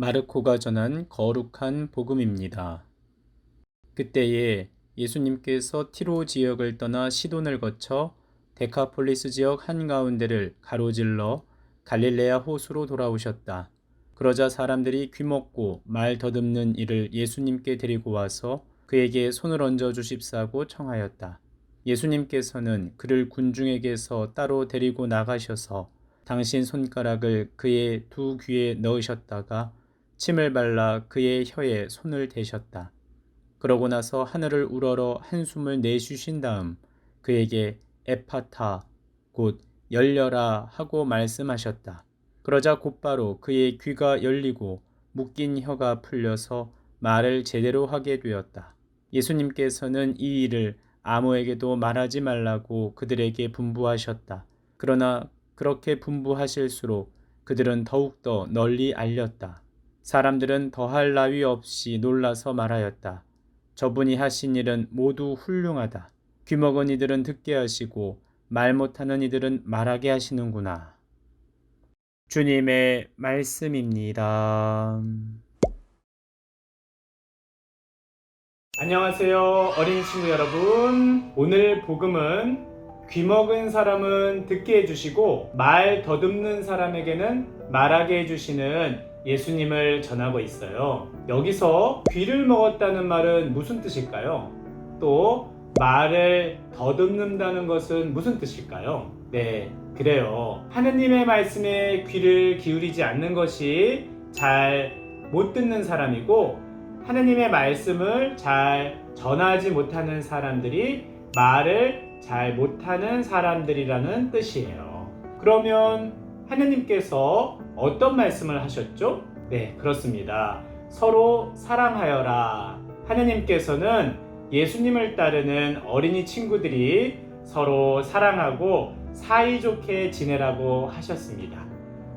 마르코가 전한 거룩한 복음입니다. 그때에 예수님께서 티로 지역을 떠나 시돈을 거쳐 데카폴리스 지역 한가운데를 가로질러 갈릴레아 호수로 돌아오셨다. 그러자 사람들이 귀먹고 말 더듬는 이를 예수님께 데리고 와서 그에게 손을 얹어 주십사고 청하였다. 예수님께서는 그를 군중에게서 따로 데리고 나가셔서 당신 손가락을 그의 두 귀에 넣으셨다가 침을 발라 그의 혀에 손을 대셨다. 그러고 나서 하늘을 우러러 한숨을 내쉬신 다음 그에게 에파타 곧 열려라 하고 말씀하셨다. 그러자 곧바로 그의 귀가 열리고 묶인 혀가 풀려서 말을 제대로 하게 되었다. 예수님께서는 이 일을 아무에게도 말하지 말라고 그들에게 분부하셨다. 그러나 그렇게 분부하실수록 그들은 더욱더 널리 알렸다. 사람들은 더할 나위 없이 놀라서 말하였다. 저분이 하신 일은 모두 훌륭하다. 귀먹은 이들은 듣게 하시고 말 못하는 이들은 말하게 하시는구나. 주님의 말씀입니다. 안녕하세요, 어린 친구 여러분. 오늘 복음은 귀 먹은 사람은 듣게 해주시고 말 더듬는 사람에게는 말하게 해주시는 예수님을 전하고 있어요. 여기서 귀를 먹었다는 말은 무슨 뜻일까요? 또 말을 더듬는다는 것은 무슨 뜻일까요? 네, 그래요. 하느님의 말씀에 귀를 기울이지 않는 것이 잘 못 듣는 사람이고 하느님의 말씀을 잘 전하지 못하는 사람들이 말을 잘 못하는 사람들이라는 뜻이에요. 그러면 하느님께서 어떤 말씀을 하셨죠? 네, 그렇습니다. 서로 사랑하여라. 하느님께서는 예수님을 따르는 어린이 친구들이 서로 사랑하고 사이좋게 지내라고 하셨습니다.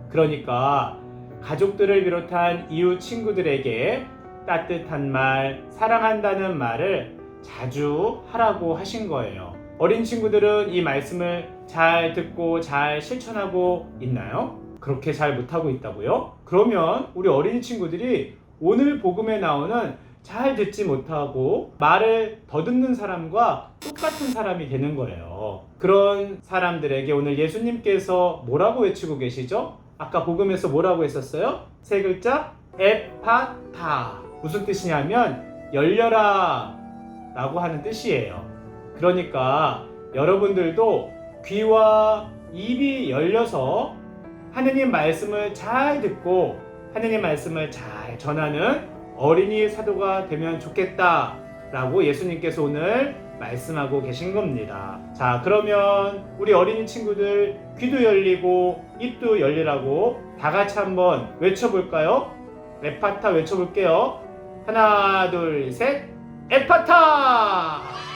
그러니까 가족들을 비롯한 이웃 친구들에게 따뜻한 말, 사랑한다는 말을 자주 하라고 하신 거예요. 어린 친구들은 이 말씀을 잘 듣고 잘 실천하고 있나요? 그렇게 잘 못하고 있다고요? 그러면 우리 어린 친구들이 오늘 복음에 나오는 잘 듣지 못하고 말을 더듬는 사람과 똑같은 사람이 되는 거예요. 그런 사람들에게 오늘 예수님께서 뭐라고 외치고 계시죠? 아까 복음에서 뭐라고 했었어요? 세 글자 에파타 무슨 뜻이냐면 열려라 라고 하는 뜻이에요. 그러니까 여러분들도 귀와 입이 열려서 하느님 말씀을 잘 듣고 하느님 말씀을 잘 전하는 어린이 사도가 되면 좋겠다 라고 예수님께서 오늘 말씀하고 계신 겁니다. 자, 그러면 우리 어린이 친구들 귀도 열리고 입도 열리라고 다 같이 한번 외쳐볼까요? 에파타 외쳐볼게요. 하나, 둘, 셋. 에파타!